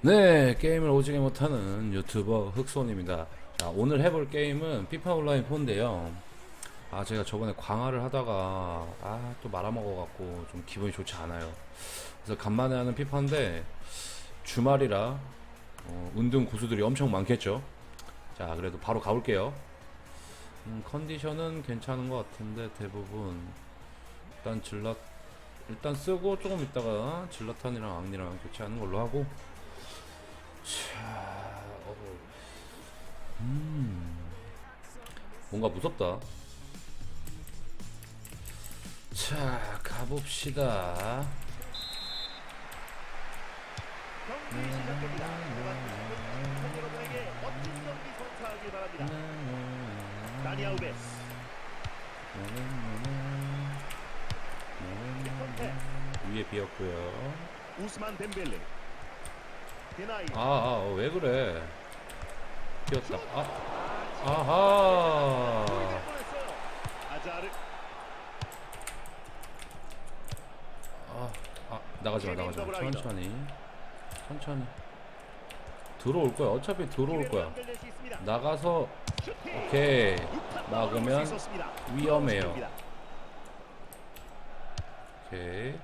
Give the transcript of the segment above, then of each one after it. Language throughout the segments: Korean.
네, 게임을 오지게 못하는 유튜버 흑손입니다. 자, 오늘 해볼 게임은 피파 온라인 4인데요. 아, 제가 저번에 광화를 하다가, 아, 또 말아먹어갖고 좀 기분이 좋지 않아요. 그래서 간만에 하는 피파인데, 주말이라, 어, 운동 고수들이 엄청 많겠죠? 자, 그래도 바로 가볼게요. 음, 컨디션은 괜찮은 것 같은데, 대부분. 일단 질럿, 일단 쓰고 조금 있다가 질라탄이랑 앙리랑 교체하는 걸로 하고, 뭔가 무섭다. 자, 가봅시다. 위에 비었고요. 우스만 덴벨레, 아, 아, 어, 왜 그래? 비었다. 아, 아하. 아, 아, 나가지 마, 나가지 마. 천천히. 천천히. 들어올 거야. 어차피 들어올 거야. 나가서! 오케이 막으면. 위험해요. 오케이.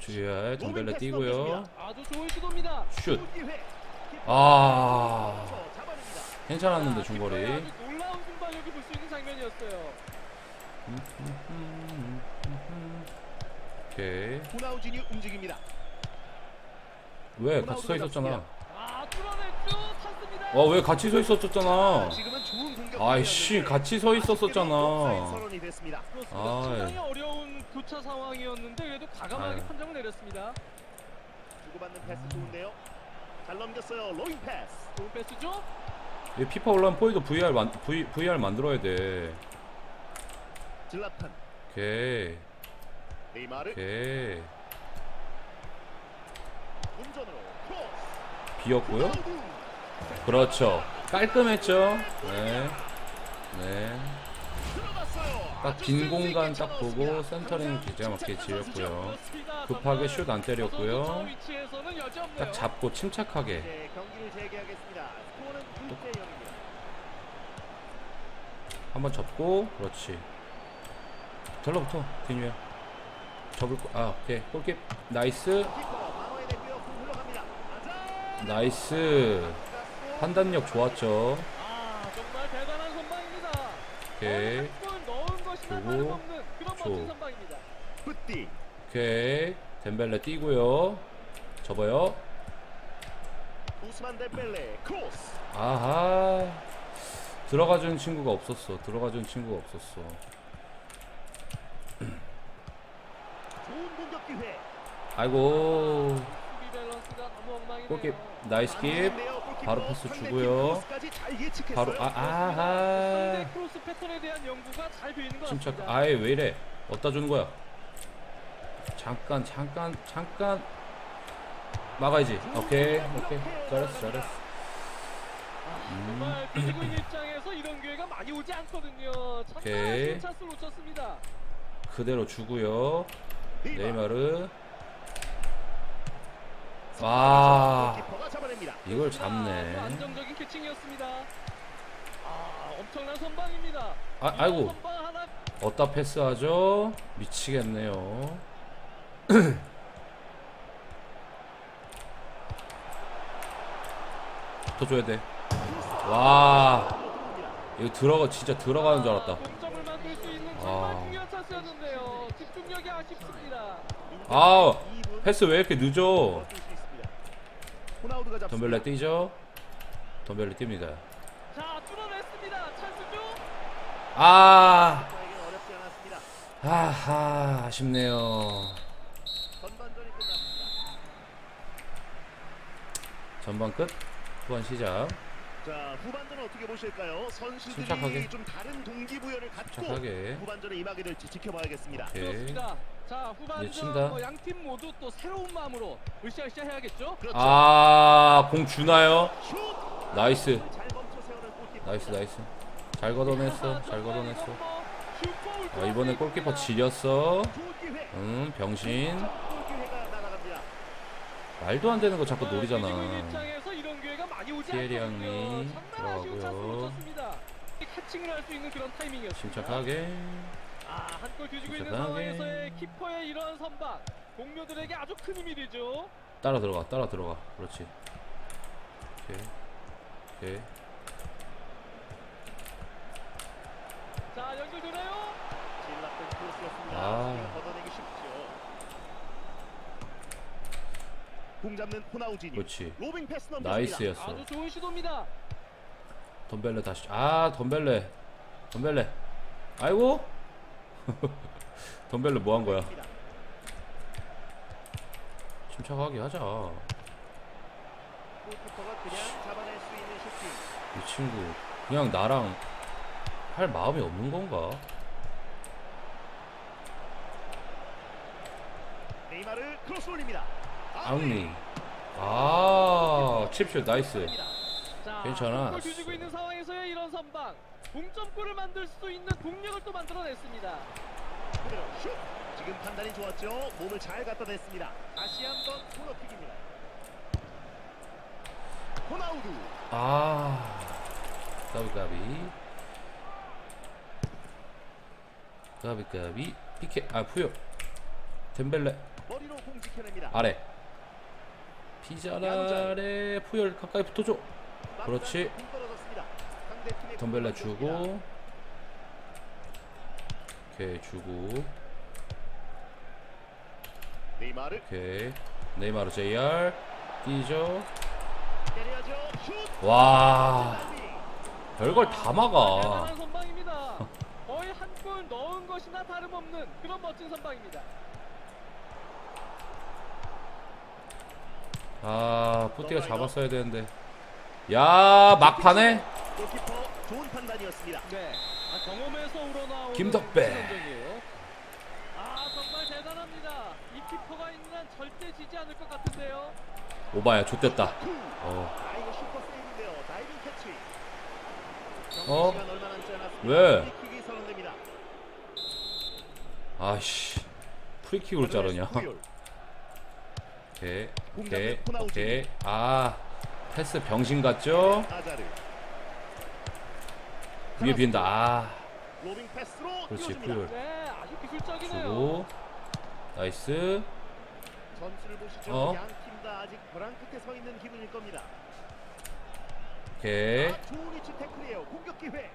주의할 덤벨레 뛰고요 패스 아주 좋은 시도입니다. 슛 기회. 아. 괜찮았는데 자, 중거리 킥커의 아주 놀라운 순발력이 볼수 있는 장면이었어요. 오케이 호나우진이 움직입니다. 왜 같이 서 있었잖아 아. 와 왜 같이 서 있었었잖아. 아이씨 같이 서 있었었잖아. 상당히 어려운 교차 상황이었는데 그래도 과감하게. 판정을 내렸습니다. 주고받는 패스 좋은데요. 잘 넘겼어요. 로잉 패스. 좋은 패스죠? 얘 피파 온라인 포이도 VR 만 v, VR 만들어야 돼. 오케이. 오케이. 비었고요. 그렇죠. 깔끔했죠? 네. 네. 딱 빈 공간 딱 보고. 센터링 막히게 침착한 지었고요. 급하게 슛 안 때렸고요. 딱 잡고 침착하게 이제 경기를 재개하겠습니다. 스코어는 1대 0입니다. 한번 접고 그렇지 달라붙어 디뉴야 접을 거 아 오케이 골킵 나이스. 나이스 판단력 좋았죠 아. 오케이 주고, 줘. 푸띠. 오케이 덴벨레 뛰고요 접어요. 아하 들어가주는 친구가 없었어. 들어가주는 친구가 없었어. 좋은 공격 기회. 아이고. 골킵 나이스 킵. 바로 패스 주고요. 바로 아 아하 것 침착. 아예 왜 이래? 어디다 주는 거야? 잠깐 잠깐 잠깐. 막아야지. 오케이 오케이. 잘했어 잘했어. 음. 오지 않거든요. 오케이. 큰 찬스를 놓쳤습니다. 그대로 주고요 네이마르 와. 이걸 잡네 안정적인 캐칭이었습니다. 아, 엄청난 선방입니다. 아 아이고 선방 하나 어디다 패스하죠 미치겠네요 붙어줘야 돼 와 이거 들어가 진짜 들어가는 줄 알았다. 아. 아 패스 왜 이렇게 늦어. 덤벨레 뛰죠? 덤벨레 뜁니다? 아. 아하 아쉽네요. 전반 끝? 후반 시작 자 후반전은 어떻게 보실까요? 선수들이 침착하게. 좀 다른 동기부여를 갖고 침착하게. 후반전에 임하게 될지 지켜봐야겠습니다. 오케이 그렇습니다. 자, 이제 후반전. 뭐 양팀 모두 또 새로운 마음으로 으쌰으쌰 해야겠죠? 그렇죠. 아공 주나요 슛! 나이스 잘 멈춰 세우는 골키퍼. 나이스 나이스 잘 걷어냈어 잘 걷어냈어 아, 이번에 골키퍼 지렸어 좋은 기회. 응 병신 골 기회가 날아갑니다. 말도 안 되는 거 자꾸 노리잖아. 이런 않거든요. 형이 찬스 들어가고요. 캐칭을 할 수 있는 그런 타이밍이었습니다. 침착하게. 아, 한골 뒤지고 있는 침착하게. 상황에서의 키퍼의 이러한 선방 동료들에게 아주 큰 힘이 되죠. 따라 들어가, 따라 들어가. 그렇지. 오케이. 오케이. 자, 연결되나요? 질락된 크로스였습니다. 아. 지금 걷어내기 쉽죠. 공 잡는 호나우진이 그렇지. 로빙 패스 넘겼습니다. 나이스였어. 아주 좋은 시도입니다. 덤벨레 다시. 아, 덤벨레. 덤벨레. 아이고. 덤벨레 뭐 한 거야? 침착하게 하자. 이 친구 그냥 나랑 할 마음이 없는 건가? 네이마르 크로스 올립니다. 앙리. 아, 칩슛 나이스. 자, 괜찮아. 뒤지고 있는 상황에서의 이런 선방 동점골을 만들 수 있는 동력을 또 만들어냈습니다. 슛. 지금 판단이 좋았죠. 몸을 잘 갖다 댔습니다. 다시 한번 코너킥입니다. 호나우두 아, 까비 까비. 까비 까비. 피케 아 푸요. 덴벨레 머리로 공 지켜냅니다. 아래. 피자라레 푸열 가까이 붙어줘. 그렇지. 공격입니다. 주고. 오케이 주고. 오케이. 네이마르 JR 뛰죠. 와, 별걸 다 막아. 거의 한 골 넣은 것이나 다름없는 그런 멋진 선방입니다. 아, 뿌띠가 잡았어야 되는데. 야, 막판에 골키퍼 좋은 판단이었습니다. 네, 아, 경험에서 우러나오는 김덕배. 아 정말 대단합니다. 이 키퍼가 있는 한 절대 지지 않을 것 같은데요. 오바야. 어, 아 이거 슈퍼 세이브인데요. 다이빙 캐치. 어? 시간 얼마 남지 않았습니다. 왜? 프리킥이 선언됩니다. 아씨, 프리킥으로 자르냐? 후율. 오케이, 공 오케이. 오케이. 아, 패스 병신 같죠? 위에 비엔다. 아, 로빙 패스로 그렇지. 푸율. 네. 주고, 나이스. 전술을 보시죠. 어? 양팀다 아직 벼랑 끝에 서 있는 기분일 겁니다. 오케이. 아, 좋은 위치 태클이에요. 공격 기회.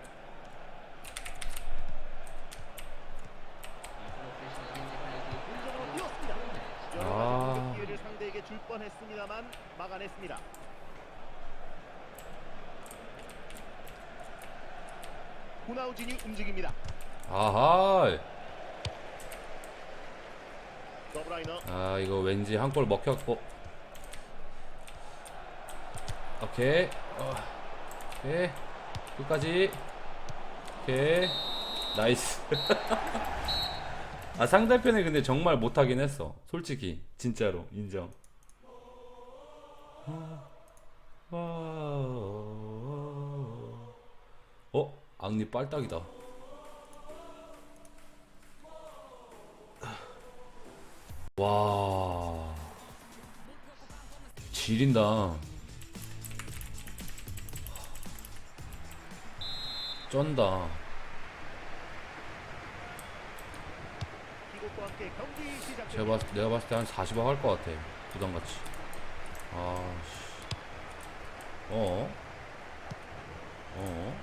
공격으로 뛰었습니다. 여러 가지 아. 공격 기회를 뻔했습니다만 막아냈습니다. 호나우진이 움직입니다. 아하. 아, 이거 왠지 한 골 먹혔고. 오케이. 어. 오케이. 끝까지. 오케이. 나이스. 아, 상대편이 근데 정말 못하긴 했어. 솔직히. 진짜로. 인정. 어? 악리 빨딱이다. 와. 지린다. 쩐다. 제가 봤을, 내가 봤을 때 한 40억 할 것 같아. 부담같이. 아, 씨. 어? 어?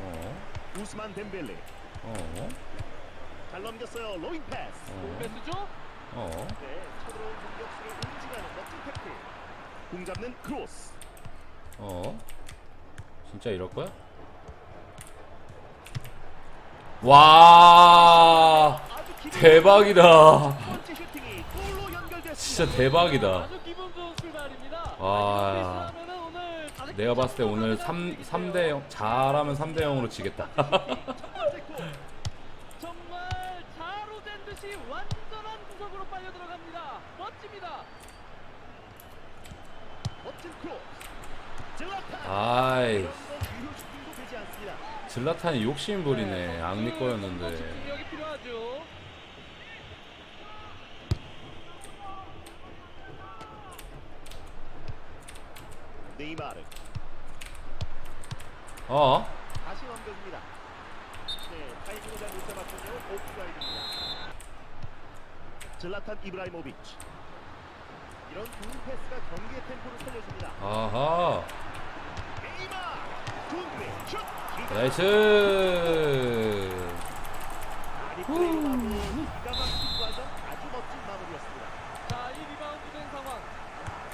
어? 우스만 덴벨레 어? 잘 넘겼어요. 로잉 패스. 어? 패스죠? 어? 네, 쳐들어온 공격수를 응징하는 멋진 태클. 공 잡는 크로스. 어? 진짜 이럴 거야? 와! 아주 기분 대박이다. 진짜 대박이다. 와. 내가 봤을 때 오늘 긴장도 3, 하는 3대 0, 잘하면 3대 0으로 지겠다. 첫 번째 골. 정말 자로 된 듯이 완전한 구석으로 빨려 들어갑니다. 멋집니다. 멋진 크로스. 질라탄. 아이. 질라탄이 욕심 부리네. 악리 그 거였는데. 집중력이 필요하죠. 네이마르 어? 다시 넘겨줍니다. 네, 타이밍을 잘못 잡았군요. 오프라인입니다. 질라탄 이브라이모비치. 이런 좋은 패스가 경기의 템포를 살려줍니다. 아하. 네이마르 좋은 플레이 슛. 나이스. 많이 플레이하고 기가 막힌 과정 아주 멋진 마무리였습니다. 자, 이 리바운드 된 상황.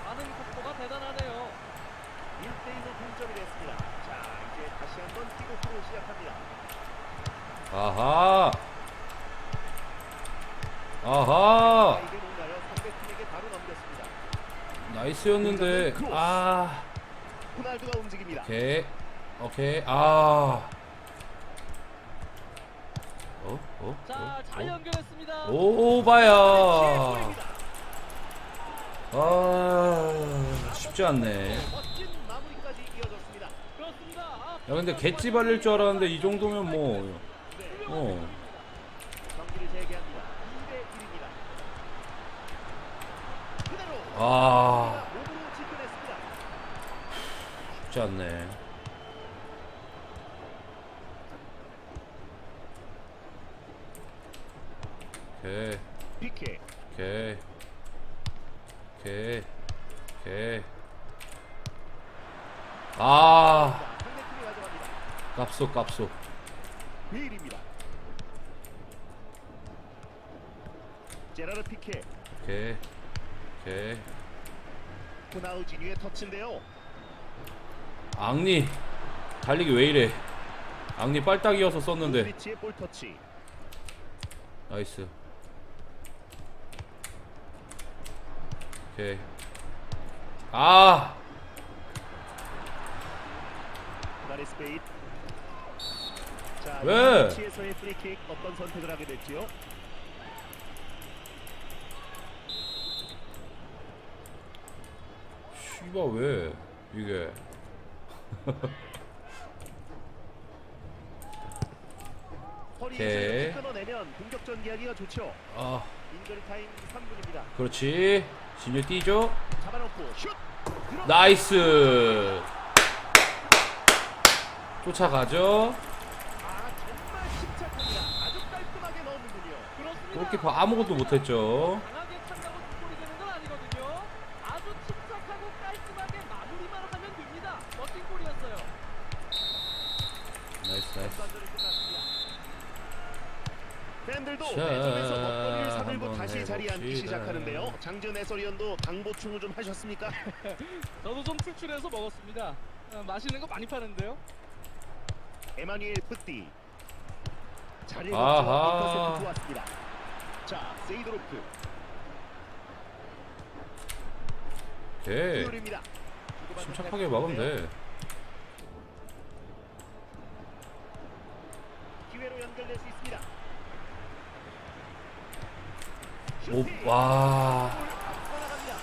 반응 속도가 대단하네요. 1대1로 동점이 됐습니다. 자, 이제 다시 한번 킥오프로 시작합니다. 아하. 아하. 나이스였는데. 아. 호날두가 움직입니다. 오케이. 오케이. 아. 어? 어? 자, 잘 어? 연결했습니다. 어? 오바야. 아. 쉽지 않네. 멋진 마무리까지 이어졌습니다. 그렇습니다. 아, 야 근데 개찌 발릴 줄 알았는데 이 정도면 뭐 네, 어. 경기를 재개합니다. 2대 1입니다. 그대로 아. 쉽지 않네 오케이 오케이 오케이 오케이 아 자, 상대팀이 가져갑니다. 깝소 깝소. 베일입니다. 제라르 피케. 오케이. 오케이. 호나우지뉴의 터치인데요. 앙리. 달리기 왜 이래? 앙리 빨딱이어서 썼는데. 볼 터치. 나이스. 오케이. 아! 가레스 베일. 자, 왜? 이 위치에서의 프리킥 어떤 선택을 하게 됐지요? 씨발 왜 이게 오케이. 이렇게 끊어내면 공격 전개하기가 좋죠. 아 인저리 타임 3분입니다. 그렇지 진유 뛰죠 잡아놓고 슛. 들어. 나이스 쫓아가죠. 골키퍼 아무것도 못했죠. 나이스 나이스. 팬들도 자, 매점에서 먹거리를 사들고 한번 다시 자리에 앉기 해봅시다. 시작하는데요. 장준 해설위원도 당 보충을 좀 하셨습니까? 저도 좀 출출해서 먹었습니다. 어, 맛있는 거 많이 파는데요. 에마뉴엘 뿌띠 자리에 아하. 인터셉트 좋았습니다. 자 세이드로프 오케이 기울입니다. 침착하게 막으면 돼 기회로 연결될 수 있습니다. 오, 슈팅! 와, 골 앞서 나갑니다.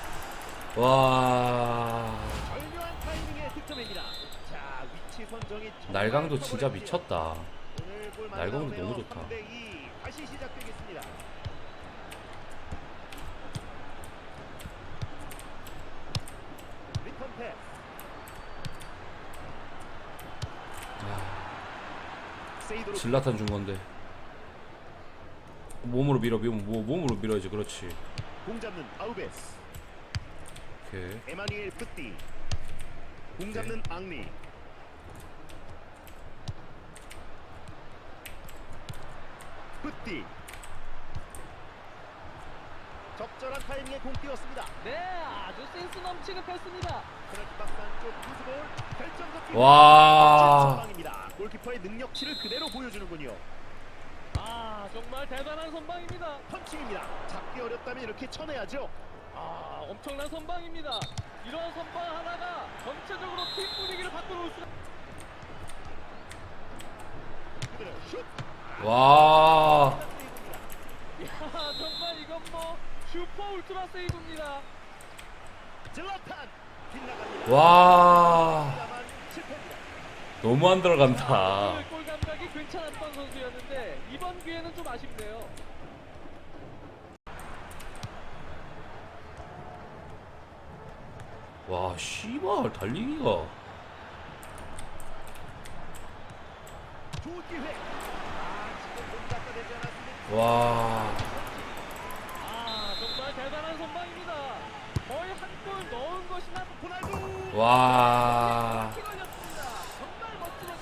와, 날강도 진짜. 미쳤다. 날강도. 너무 좋다. 3대 2 다시 시작되겠습니다. 리턴 패스. 세이드로 질라탄 준 건데. 몸으로 밀어, 밀어, 뭐, 몸으로 밀어야지, 그렇지. 공 잡는 아우베스. 오케이. 에마니엘 뿌띠. 공 잡는 앙리. 뿌띠. 적절한 타이밍에 공 띄웠습니다. 네, 아주 센스 넘치는 패스입니다. 페널티 박스 안쪽 투스볼 결정적 기회. 와. 선방입니다. 골키퍼의 능력치를 그대로 보여주는군요. 아, 정말 대단한 선방입니다. 펀칭입니다. 잡기 어렵다면 이렇게 쳐내야죠. 아, 엄청난 선방입니다. 이런 선방 하나가 전체적으로 팀 분위기를 바꿔놓을 수가. 그대로 슛. 와. 야, 정말 이건 뭐 슈퍼 울트라 세이브입니다. 질라탄 빗나갑니다. 와, 다만 실패입니다. 너무 안 들어간다. 오늘 골 감각이 괜찮았던 선수였는데 이번 기회는 좀 아쉽네요. 와 씨발 달리기가 좋은 기회. 아, 지금 못 갖다 대지 않았습니다. 와 아 정말 대단한 선방입니다. 거의 한 골 넣은 것이나 호날두. 와. 정말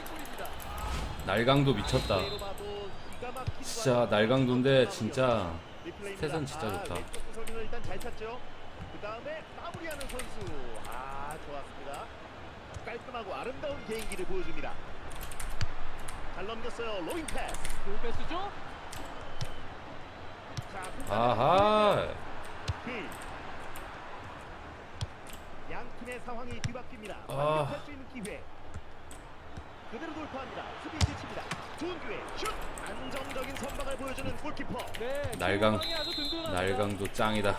골입니다. 날강도 미쳤다 막히고 진짜 날강도인데 선수입니다. 진짜. 스탯은 진짜 아, 좋다. 일단 잘 찼죠. 그 다음에 마무리하는 선수. 아 좋았습니다. 깔끔하고 아름다운 개인기를 보여줍니다. 잘 넘겼어요. 로잉 패스. 좋은 패스죠? 자, 아하 길. 양 팀의 상황이 뒤바뀝니다. 아. 완벽할 수 있는 기회. 그대로 돌파합니다. 수비 실치입니다. 좋은 기회. 슛. 안정적인 선방을 보여주는 골키퍼. 네. 날강. 날강도 짱이다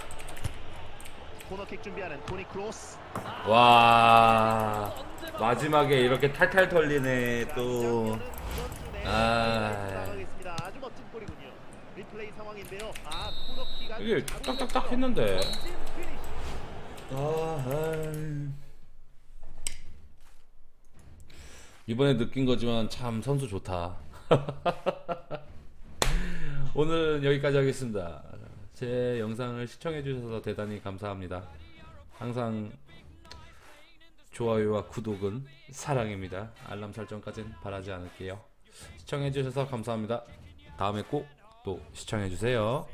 코너킥 준비하는 토니 크로스. 와 마지막에 이렇게 탈탈 털리네 자, 또 아. 나가겠습니다. 아주 멋진 골이군요. 리 플레이 상황인데요. 아 코너킥 아주 이게 잘 딱딱딱. 했는데. 멋진 피니시. 이번에 느낀 거지만 참 선수 좋다. 오늘은 여기까지 하겠습니다. 제 영상을 시청해 주셔서 대단히 감사합니다. 항상 좋아요와 구독은 사랑입니다. 알람 설정까지는 바라지 않을게요. 시청해 주셔서 감사합니다. 다음에 꼭 또 시청해 주세요.